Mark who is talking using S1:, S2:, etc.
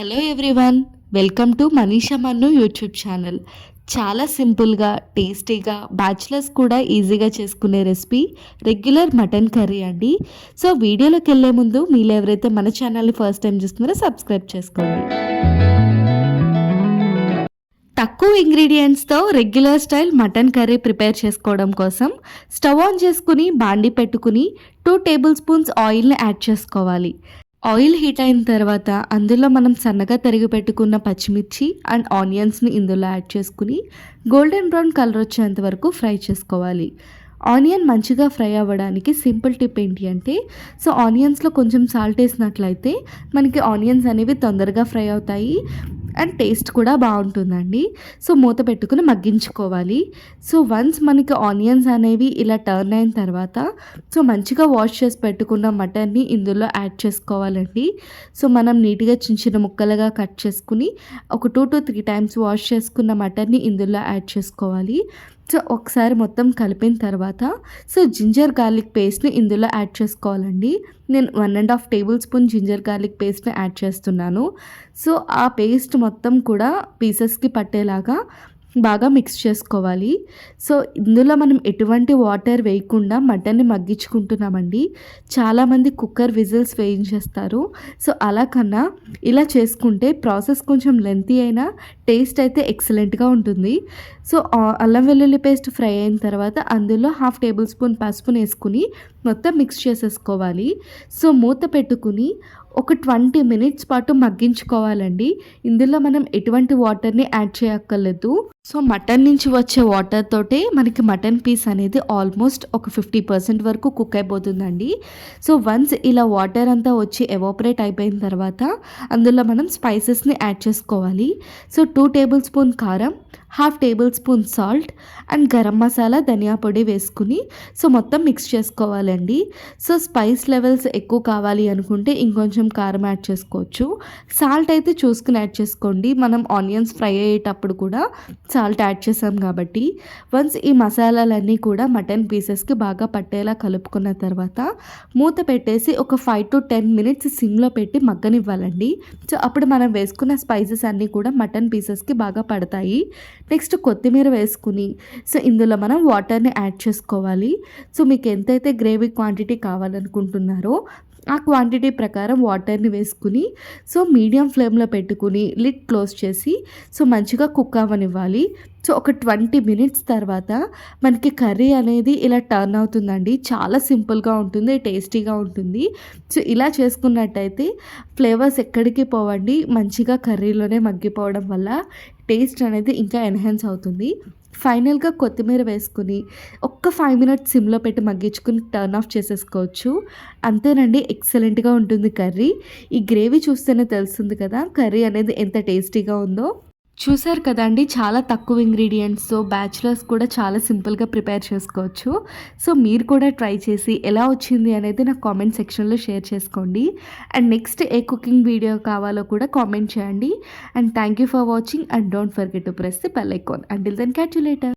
S1: Hello everyone welcome to Manisha Mannu YouTube channel. చాలా సింపుల్గా టేస్టీగా బ్యాచిలర్స్ కూడా ఈజీగా చేసుకునే రెసిపీ రెగ్యులర్ మటన్ కర్రీ అండి. సో వీడియోలోకి వెళ్ళే ముందు మీరు ఎవరైతే మన ఛానల్ని ఫస్ట్ టైం చూస్తున్నారో సబ్స్క్రైబ్ చేసుకోండి. తక్కువ ఇంగ్రీడియంట్స్తో regular style mutton curry prepare చేసుకోవడం కోసం స్టవ్ ఆన్ చేసుకుని బాండి పెట్టుకుని టూ టేబుల్ స్పూన్స్ ఆయిల్ని యాడ్ చేసుకోవాలి. ఆయిల్ హీట్ అయిన తర్వాత అందులో మనం సన్నగా తరిగి పెట్టుకున్న పచ్చిమిర్చి అండ్ ఆనియన్స్ని ఇందులో యాడ్ చేసుకుని గోల్డెన్ బ్రౌన్ కలర్ వచ్చేంత వరకు ఫ్రై చేసుకోవాలి. ఆనియన్ మంచిగా ఫ్రై అవ్వడానికి సింపుల్ టిప్ ఏంటి అంటే సో ఆనియన్స్లో కొంచెం సాల్ట్ వేసినట్లయితే మనకి ఆనియన్స్ అనేవి తొందరగా ఫ్రై అవుతాయి. అండ్ టేస్ట్ కూడా బాగుంటుందండి. సో మూత పెట్టుకుని మగ్గించుకోవాలి. సో వన్స్ మనకి ఆనియన్స్ అనేవి ఇలా టర్న్ అయిన తర్వాత సో మంచిగా వాష్ చేసి పెట్టుకున్న మటన్ని ఇందులో యాడ్ చేసుకోవాలండి. సో మనం నీట్గా చిన్న చిన్న ముక్కలుగా కట్ చేసుకుని ఒక two to three times wash చేసుకున్న మటన్ని ఇందులో యాడ్ చేసుకోవాలి. సో ఒకసారి మొత్తం కలిపిన తర్వాత సో జింజర్ గార్లిక్ పేస్ట్ని ఇందులో యాడ్ చేసుకోవాలండి. నేను one and half tablespoon ginger garlic పేస్ట్ని యాడ్ చేస్తున్నాను. సో ఆ పేస్ట్ మొత్తం కూడా పీసెస్కి పట్టేలాగా బాగా మిక్స్ చేసుకోవాలి. సో ఇందులో మనం ఎటువంటి వాటర్ వేయకుండా మటన్ని మగ్గించుకుంటున్నామండి. చాలామంది కుక్కర్ విజిల్స్ వేయించేస్తారు. సో అలా కన్నా ఇలా చేసుకుంటే ప్రాసెస్ కొంచెం లెంతీ అయినా టేస్ట్ అయితే ఎక్సలెంట్గా ఉంటుంది. సో అల్లం వెల్లుల్లి పేస్ట్ ఫ్రై అయిన తర్వాత అందులో హాఫ్ టేబుల్ స్పూన్ పసుపుని వేసుకుని మొత్తం మిక్స్ చేసేసుకోవాలి. సో మూత పెట్టుకుని ఒక ట్వంటీ మినిట్స్ పాటు మగ్గించుకోవాలండి. ఇందులో మనం ఎటువంటి వాటర్ని యాడ్ చేయక్కర్లేదు. సో మటన్ నుంచి వచ్చే వాటర్ తోటే మనకి మటన్ పీస్ అనేది ఆల్మోస్ట్ ఒక ఫిఫ్టీ పర్సెంట్ వరకు కుక్ అయిపోతుందండి. సో వన్స్ ఇలా వాటర్ అంతా వచ్చి ఎవాపరేట్ అయిపోయిన తర్వాత అందులో మనం స్పైసెస్ని యాడ్ చేసుకోవాలి. సో టూ టేబుల్ స్పూన్ కారం half tablespoon salt and garam masala ధనియా పొడి వేసుకుని సో మొత్తం మిక్స్ చేసుకోవాలండి. సో స్పైస్ లెవెల్స్ ఎక్కువ కావాలి అనుకుంటే ఇంకొంచెం కారం యాడ్ చేసుకోవచ్చు. సాల్ట్ అయితే చూసుకుని యాడ్ చేసుకోండి. మనం ఆనియన్స్ ఫ్రై అయ్యేటప్పుడు కూడా సాల్ట్ యాడ్ చేసాం కాబట్టి వన్స్ ఈ మసాలాలన్నీ కూడా మటన్ పీసెస్కి బాగా పట్టేలా కలుపుకున్న తర్వాత మూత పెట్టేసి ఒక ఫైవ్ టు టెన్ మినిట్స్ సిమ్లో పెట్టి మగ్గనివ్వాలండి. సో అప్పుడు మనం వేసుకున్న స్పైసెస్ అన్నీ కూడా మటన్ పీసెస్కి బాగా పడతాయి. నెక్స్ట్ కొత్తిమీర వేసుకుని సో ఇందులో మనం వాటర్ని యాడ్ చేసుకోవాలి. సో మీకు ఎంతైతే గ్రేవీ క్వాంటిటీ కావాలనుకుంటున్నారో ఆ క్వాంటిటీ ప్రకారం వాటర్ని వేసుకుని సో మీడియం ఫ్లేమ్లో పెట్టుకుని లిడ్ క్లోజ్ చేసి సో మంచిగా కుక్ అవ్వనివ్వాలి. సో ఒక ట్వంటీ మినిట్స్ తర్వాత మనకి కర్రీ అనేది ఇలా టర్న్ అవుతుందండి. చాలా సింపుల్గా ఉంటుంది టేస్టీగా ఉంటుంది. సో ఇలా చేసుకున్నట్టయితే ఫ్లేవర్స్ ఎక్కడికి పోవండి? మంచిగా కర్రీలోనే మగ్గిపోవడం వల్ల టేస్ట్ అనేది ఇంకా ఎన్హాన్స్ అవుతుంది. ఫైనల్గా కొత్తిమీర వేసుకుని ఒక్క ఫైవ్ మినిట్స్ సిమ్లో పెట్టి మగ్గించుకుని టర్న్ ఆఫ్ చేసేసుకోవచ్చు. అంతేనండి ఎక్సలెంట్గా ఉంటుంది కర్రీ. ఈ గ్రేవీ చూస్తేనే తెలుస్తుంది కదా కర్రీ అనేది ఎంత టేస్టీగా ఉందో. చూసారు కదండి చాలా తక్కువ ఇంగ్రీడియంట్స్తో బ్యాచులర్స్ కూడా చాలా సింపుల్గా ప్రిపేర్ చేసుకోవచ్చు. సో మీరు కూడా ట్రై చేసి ఎలా వచ్చింది అనేది నాకు కామెంట్ సెక్షన్లో షేర్ చేసుకోండి. అండ్ నెక్స్ట్ ఏ కుకింగ్ వీడియో కావాలో కూడా కామెంట్ చేయండి. And thank you for watching and don't forget to press the bell icon and then catch later